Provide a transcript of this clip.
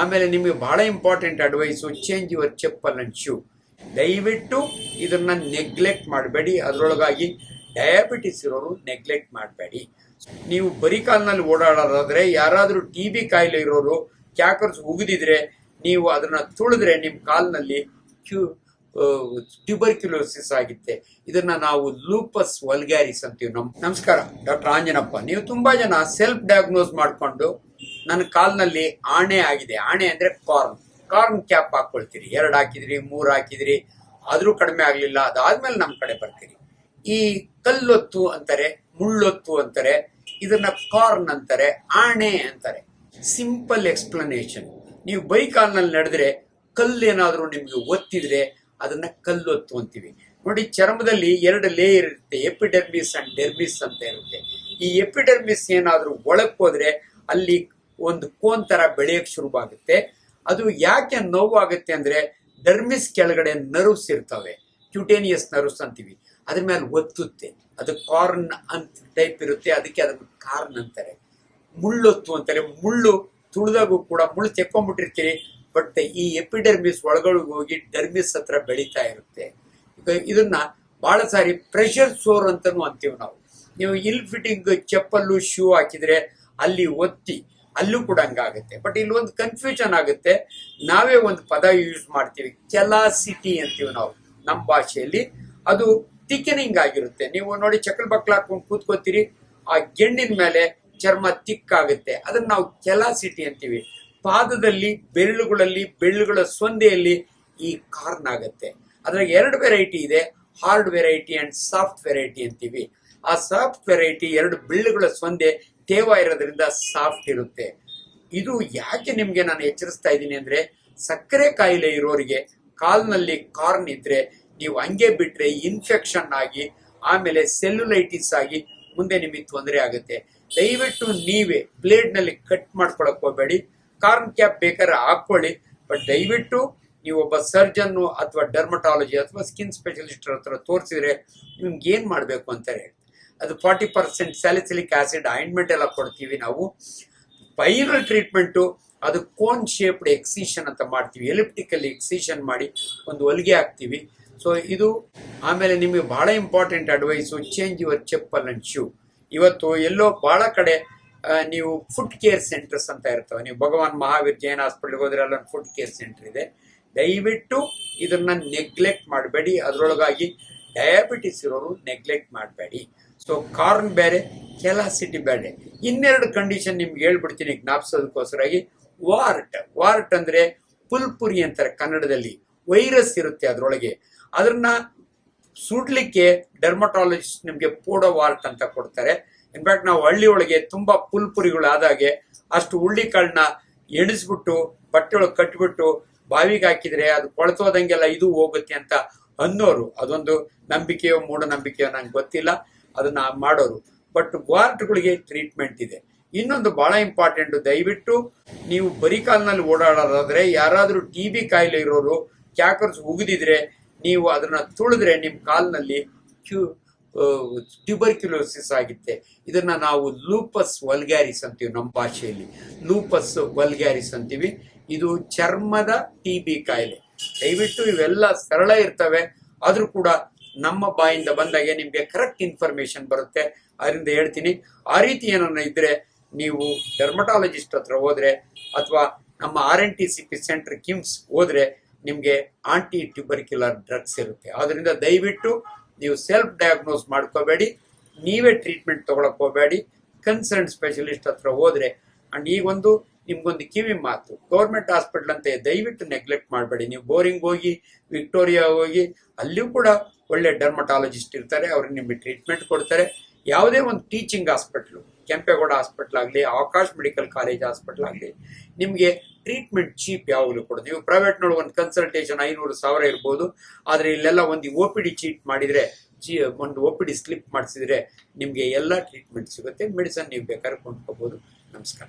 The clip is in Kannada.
ಆಮೇಲೆ ನಿಮಗೆ ಬಹಳ important advice change your chappal and shoe ದಯವಿಟ್ಟು ಇದನ್ನ ನೆಗ್ಲೆಕ್ಟ್ ಮಾಡಬೇಡಿ. ಅದರೊಳಗಾಗಿ ಡಯಾಬಿಟಿಸ್ ಇರೋರು ನೆಗ್ಲೆಕ್ಟ್ ಮಾಡಬೇಡಿ. ನೀವು ಬರೀ ಕಾಲಿನಲ್ಲಿ ಓಡಾಡೋದಾದ್ರೆ ಯಾರಾದರೂ ಟಿ ಬಿ ಕಾಯಿಲೆ ಇರೋರು ಕ್ಯಾಕರ್ಸ್ ಉಗಿದಿದ್ರೆ ನೀವು ಅದನ್ನ ತುಳಿದ್ರೆ ನಿಮ್ಮ ಕಾಲಿನಲ್ಲಿ ಕ್ಯೂ ಟ್ಯೂಬರ್ಕ್ಯುಲೋಸಿಸ್ ಆಗುತ್ತೆ. ಇದನ್ನ ನಾವು ಲೂಪಸ್ ವಲ್ಗ್ಯಾರಿಸ್ ಅಂತೀವಿ. ನಮ್ ನಮಸ್ಕಾರ, ಡಾಕ್ಟರ್ ಆಂಜನಪ್ಪ. ನೀವು ತುಂಬಾ ಜನ ಸೆಲ್ಫ್ ಡಯಾಗ್ನೋಸ್ ಮಾಡ್ಕೊಂಡು ನನ್ನ ಕಾಲ್ನಲ್ಲಿ ಆಣೆ ಆಗಿದೆ. ಆಣೆ ಅಂದ್ರೆ ಕಾರ್ನ್. Corn cap ಹಾಕೊಳ್ತೀರಿ. ಎರಡು ಹಾಕಿದ್ರಿ, ಮೂರು ಹಾಕಿದ್ರಿ. ಆದರೂ ಕಡಿಮೆ ಆಗಲಿಲ್ಲ. ಅದಾದ್ಮೇಲೆ ನಮ್ಮ ಕಡೆ ಬರ್ತೀರಿ. ಈ ಕಲ್ಲೊತ್ತು ಅಂತಾರೆ, ಮುಳ್ಳೊತ್ತು ಅಂತಾರೆ, ಇದನ್ನ ಕಾರ್ನ್ ಅಂತಾರೆ, ಆಣೆ ಅಂತಾರೆ. ಸಿಂಪಲ್ ಎಕ್ಸ್ಪ್ಲನೇಷನ್ ನೀವು ಬೈಕಾಲ್ನಲ್ಲಿ ನಡೆದ್ರೆ ಕಲ್ಲೇನಾದರೂ ನಿಮಗೆ ಒತ್ತಿದ್ರೆ ಅದನ್ನ ಕಲ್ಲೊತ್ತು ಅಂತೀವಿ. ನೋಡಿ, ಚರ್ಮದಲ್ಲಿ ಎರಡು ಲೇಯರ್ ಇರುತ್ತೆ. ಎಪಿಡರ್ಮಿಸ್ ಅಂಡ್ ಡೆರ್ಮಿಸ್ ಅಂತ ಇರುತ್ತೆ. ಈ ಎಪಿಡರ್ಮಿಸ್ ಏನಾದ್ರೂ ಒಳಕ್ ಹೋದ್ರೆ ಅಲ್ಲಿ ಒಂದು ಬೆಳೆಯಕ್ಕೆ ಶುರುವಾಗುತ್ತೆ. ಅದು ಯಾಕೆ ನೋವಾಗುತ್ತೆ ಅಂದ್ರೆ ಡರ್ಮಿಸ್ ಕೆಳಗಡೆ ನರ್ವ್ಸ್ ಇರ್ತವೆ. ಕ್ಯೂಟೇನಿಯಸ್ ನರ್ವ್ಸ್ ಅಂತೀವಿ. ಅದ್ರ ಮೇಲೆ ಒತ್ತುತ್ತೆ. ಅದು ಕಾರ್ನ್ ಅಂತ ಟೈಪ್ ಇರುತ್ತೆ. ಅದಕ್ಕೆ ಅದನ್ನು ಕಾರ್ನ್ ಅಂತಾರೆ. ಮುಳ್ಳೊತ್ತು ಅಂತಾರೆ. ಮುಳ್ಳು ತುಳಿದಾಗೂ ಕೂಡ ಮುಳ್ಳು ತೆಕ್ಕೊಂಡ್ಬಿಟ್ಟಿರ್ತೀರಿ ಬಟ್ ಈ ಎಪಿಡರ್ಮಿಸ್ ಒಳಗೊಳಗೆ ಹೋಗಿ ಡರ್ಮಿಸ್ ಹತ್ರ ಬೆಳೀತಾ ಇರುತ್ತೆ. ಇದನ್ನ ಬಹಳ ಸಾರಿ ಪ್ರೆಷರ್ ಸೋರ್ ಅಂತಾನು ಅಂತೀವಿ ನಾವು. ನೀವು ಇಲ್ ಫಿಟ್ಟಿಂಗ್ ಚಪ್ಪಲ್ಲು ಶೂ ಹಾಕಿದ್ರೆ ಅಲ್ಲಿ ಒತ್ತಿ ಅಲ್ಲೂ ಕೂಡ ಹಂಗಾಗುತ್ತೆ. ಬಟ್ ಇಲ್ಲಿ ಒಂದು ಕನ್ಫ್ಯೂಷನ್ ಆಗುತ್ತೆ. ನಾವೇ ಒಂದು ಪದ ಯೂಸ್ ಮಾಡ್ತೀವಿ. ಕೆಲಾಸಿಟಿ ಅಂತೀವಿ ನಾವು ನಮ್ಮ ಭಾಷೆಯಲ್ಲಿ. ಅದು ತಿಕ್ಕನಿಂಗ್ ಆಗಿರುತ್ತೆ. ನೀವು ನೋಡಿ ಚಕ್ಕಲ್ ಬಕ್ಲ ಹಾಕೊಂಡು ಕೂತ್ಕೋತೀರಿ ಆ ಗೆಣ್ಣಿನ ಮೇಲೆ ಚರ್ಮ ತಿಕ್ಕಾಗುತ್ತೆ ಅದನ್ನ ನಾವು ಕೆಲಾಸಿಟಿ ಅಂತೀವಿ. ಪಾದದಲ್ಲಿ, ಬೆರಳುಗಳಲ್ಲಿ, ಬೆರಳುಗಳ ಸೊಂದೆಯಲ್ಲಿ ಈ ಕಾರ್ನ್ ಆಗುತ್ತೆ. ಅದ್ರಾಗ ಎರಡು ವೆರೈಟಿ ಇದೆ. Hard variety and soft variety ಅಂತೀವಿ. ಆ ಸಾಫ್ಟ್ ವೆರೈಟಿ ಎರಡು ಬೆಳ್ಳುಗಳ ಸೊಂದೆ ತೇವ ಇರೋದ್ರಿಂದ ಸಾಫ್ಟ್ ಇರುತ್ತೆ. ಇದು ಯಾಕೆ ನಿಮ್ಗೆ ನಾನು ಎಚ್ಚರಿಸ್ತಾ ಇದ್ದೀನಿ ಅಂದ್ರೆ ಸಕ್ಕರೆ ಕಾಯಿಲೆ ಇರೋರಿಗೆ ಕಾಲ್ನಲ್ಲಿ ಕಾರ್ನ್ ಇದ್ರೆ ನೀವು ಹಂಗೆ ಬಿಟ್ರೆ ಇನ್ಫೆಕ್ಷನ್ ಆಗಿ, ಆಮೇಲೆ ಸೆಲ್ಯುಲೈಟಿಸ್ ಆಗಿ ಮುಂದೆ ನಿಮಗೆ ತೊಂದರೆ ಆಗುತ್ತೆ. ದಯವಿಟ್ಟು ನೀವೇ ಬ್ಲೇಡ್ನಲ್ಲಿ ಕಟ್ ಮಾಡ್ಕೊಳಕ್ ಹೋಗ್ಬೇಡಿ. ಕಾರ್ನ್ ಕ್ಯಾಪ್ ಬೇಕಾದ್ರೆ ಹಾಕೊಳ್ಳಿ ಬಟ್ ದಯವಿಟ್ಟು ನೀವು ಒಬ್ಬ ಸರ್ಜನ್ ಅಥವಾ ಡರ್ಮಟಾಲಜಿ ಅಥವಾ ಸ್ಕಿನ್ ಸ್ಪೆಷಲಿಸ್ಟ್ ಹತ್ರ ತೋರಿಸಿದ್ರೆ ನಿಮ್ಗೆ ಏನ್ ಮಾಡ್ಬೇಕು ಅಂತಾರೆ ಅದು forty percent salicylic acid ointment ಎಲ್ಲ ಕೊಡ್ತೀವಿ ನಾವು. ಫೈನಲ್ ಟ್ರೀಟ್ಮೆಂಟು ಅದು ಕೋನ್ ಶೇಪ್ಡ್ ಎಕ್ಸಿಷನ್ ಅಂತ ಮಾಡ್ತೀವಿ. ಎಲಿಪ್ಟಿಕಲ್ ಎಕ್ಸಿಷನ್ ಮಾಡಿ ಒಂದು ಹೊಲಿಗೆ ಹಾಕ್ತೀವಿ. ಸೊ ಇದು ಆಮೇಲೆ ನಿಮಗೆ ಭಾಳ important advice change your chappal and shoe ಇವತ್ತು ಎಲ್ಲೋ ಭಾಳ ಕಡೆ ನೀವು ಫುಡ್ ಕೇರ್ ಸೆಂಟರ್ಸ್ ಅಂತ ಇರ್ತವೆ. ನೀವು ಭಗವಾನ್ ಮಹಾವೀರ್ ಜೈನ್ ಹಾಸ್ಪಿಟಲ್ಗೆ ಹೋದ್ರೆ ಅಲ್ಲೊಂದು ಫುಡ್ ಕೇರ್ ಸೆಂಟರ್ ಇದೆ. ದಯವಿಟ್ಟು ಇದನ್ನ ನೆಗ್ಲೆಕ್ಟ್ ಮಾಡಬೇಡಿ. ಅದರೊಳಗಾಗಿ ಡಯಾಬಿಟಿಸ್ ಇರೋರು ನೆಗ್ಲೆಕ್ಟ್ ಮಾಡಬೇಡಿ. ಸೊ ಕಾರ್ನ್ ಬೇರೆ ಕೆಲಾಸಿಟಿ ಬೇರೆ. ಇನ್ನೆರಡು ಕಂಡೀಷನ್ ನಿಮ್ಗೆ ಹೇಳ್ಬಿಡ್ತೀನಿ ಜ್ಞಾಪಿಸೋದಕ್ಕೋಸ್ಕರಾಗಿ ವಾರ್ಟ್ ವಾರ್ಟ್ ಅಂದ್ರೆ ಪುಲ್ಪುರಿ ಅಂತಾರೆ ಕನ್ನಡದಲ್ಲಿ. ವೈರಸ್ ಇರುತ್ತೆ ಅದರೊಳಗೆ. ಅದನ್ನ ಸುಡ್ಲಿಕ್ಕೆ ಡರ್ಮಟಾಲಜಿಸ್ಟ್ ನಿಮಗೆ ಪೋಡೋ ವಾರ್ಟ್ ಅಂತ ಕೊಡ್ತಾರೆ. ಇನ್ಫ್ಯಾಕ್ಟ್ ನಾವು ಹಳ್ಳಿ ಒಳಗೆ ತುಂಬಾ ಪುಲ್ಪುರಿಗಳು ಆದಾಗೆ ಅಷ್ಟು ಹುಳ್ಳಿಕಾಳನ್ನ ಎಣಿಸ್ಬಿಟ್ಟು ಬಟ್ಟೆ ಒಳಗೆ ಕಟ್ಬಿಟ್ಟು ಬಾವಿಗೆ ಹಾಕಿದ್ರೆ ಅದು ಕೊಳತೋದಂಗೆಲ್ಲ ಇದು ಹೋಗುತ್ತೆ ಅಂತ ಅನ್ನೋರು. ಅದೊಂದು ನಂಬಿಕೆಯೋ ಮೂಢನಂಬಿಕೆಯೋ ನಂಗೆ ಗೊತ್ತಿಲ್ಲ. ಅದನ್ನ ಮಾಡೋರು. ಬಟ್ ವಾರ್ಡ್ಗಳಿಗೆ ಟ್ರೀಟ್ಮೆಂಟ್ ಇದೆ. ಇನ್ನೊಂದು ಬಹಳ ಇಂಪಾರ್ಟೆಂಟ್ ದಯವಿಟ್ಟು ನೀವು ಬರೀ ಕಾಲಿನಲ್ಲಿ ಓಡಾಡೋದಾದ್ರೆ ಯಾರಾದರೂ ಟಿ ಬಿ ಕಾಯಿಲೆ ಇರೋರು ಕ್ಯಾಕರ್ಸ್ ಉಗಿದಿದ್ರೆ ನೀವು ಅದನ್ನ ತುಳಿದ್ರೆ ನಿಮ್ಮ ಕಾಲಿನಲ್ಲಿ ಕ್ಯೂ ಟ್ಯೂಬರ್ಕ್ಯುಲೋಸಿಸ್ ಆಗುತ್ತೆ. ಇದನ್ನ ನಾವು ಲೂಪಸ್ ವಲ್ಗ್ಯಾರಿಸ್ ಅಂತೀವಿ ನಮ್ಮ ಭಾಷೆಯಲ್ಲಿ. ಲೂಪಸ್ ವಲ್ಗ್ಯಾರಿಸ್ ಅಂತೀವಿ. ಇದು ಚರ್ಮದ ಟಿ ಬಿ ಕಾಯಿಲೆ. ದಯವಿಟ್ಟು ಇವೆಲ್ಲ ಸರಳ ಇರ್ತವೆ. ಆದರೂ ಕೂಡ ನಮ್ಮ ಬಾಯಿಂದ ಬಂದಾಗೆ ನಿಮಗೆ ಕರೆಕ್ಟ್ ಇನ್ಫಾರ್ಮೇಶನ್ ಬರುತ್ತೆ. ಅದರಿಂದ ಹೇಳ್ತೀನಿ, ಆ ರೀತಿ ಏನನ್ನ ಇದ್ರೆ ನೀವು ಡರ್ಮಟಾಲಜಿಸ್ಟ್ ಹತ್ರ ಹೋದ್ರೆ ಅಥವಾ ನಮ್ಮ R N T C P centre KIMS ಹೋದ್ರೆ ನಿಮಗೆ ಆಂಟಿ ಟ್ಯೂಬರ್ಕ್ಯುಲರ್ ಡ್ರಗ್ಸ್ ಇರುತ್ತೆ. ಆದ್ರಿಂದ ದಯವಿಟ್ಟು ನೀವು ಸೆಲ್ಫ್ ಡಯಾಗ್ನೋಸ್ ಮಾಡ್ಕೋಬೇಡಿ, ನೀವೇ ಟ್ರೀಟ್ಮೆಂಟ್ ತಗೊಳಕ್ ಹೋಗಬೇಡಿ. ಕನ್ಸರ್ನ್ ಸ್ಪೆಷಲಿಸ್ಟ್ ಹತ್ರ ಹೋದ್ರೆ ಅಂಡ್ ಈಗ ಒಂದು ನಿಮ್ಗೊಂದು ಕಿವಿ ಮಾತು. ಗೌರ್ಮೆಂಟ್ ಹಾಸ್ಪಿಟಲ್ ಅಂತ ದಯವಿಟ್ಟು ನೆಗ್ಲೆಕ್ಟ್ ಮಾಡಬೇಡಿ. ನೀವು ಬೋರಿಂಗ್ ಹೋಗಿ, ವಿಕ್ಟೋರಿಯಾ ಹೋಗಿ, ಅಲ್ಲಿಯೂ ಕೂಡ ಒಳ್ಳೆ ಡರ್ಮಟಾಲಜಿಸ್ಟ್ ಇರ್ತಾರೆ. ಅವ್ರಿಗೆ ನಿಮಗೆ ಟ್ರೀಟ್ಮೆಂಟ್ ಕೊಡ್ತಾರೆ. ಯಾವುದೇ ಒಂದು ಟೀಚಿಂಗ್ ಹಾಸ್ಪಿಟ್ಲು ಕೆಂಪೇಗೌಡ ಹಾಸ್ಪಿಟ್ಲ್ ಆಗಲಿ, ಆಕಾಶ್ ಮೆಡಿಕಲ್ ಕಾಲೇಜ್ ಹಾಸ್ಪಿಟ್ಲ್ ಆಗಲಿ, ನಿಮಗೆ ಟ್ರೀಟ್ಮೆಂಟ್ ಚೀಪ್ ಯಾವಾಗಲೂ ಕೊಡೋದು ನೀವು ಪ್ರೈವೇಟ್ನೊಳಗೆ ಒಂದು ಕನ್ಸಲ್ಟೇಷನ್ ಐನೂರು ಸಾವಿರ ಇರ್ಬೋದು. ಆದರೆ ಇಲ್ಲೆಲ್ಲ ಒಂದು ಒ ಪಿ ಡಿ ಚೀಟ್ ಮಾಡಿದರೆ ಚಿ ಒಂದು ಒ ಪಿ ಡಿ ಸ್ಲಿಪ್ ಮಾಡಿಸಿದರೆ ನಿಮಗೆ ಎಲ್ಲ ಟ್ರೀಟ್ಮೆಂಟ್ ಸಿಗುತ್ತೆ. ಮೆಡಿಸನ್ ನೀವು ಬೇಕಾದ್ರೆ ಕೊಂಡ್ಕೋಬೋದು. ನಮಸ್ಕಾರ.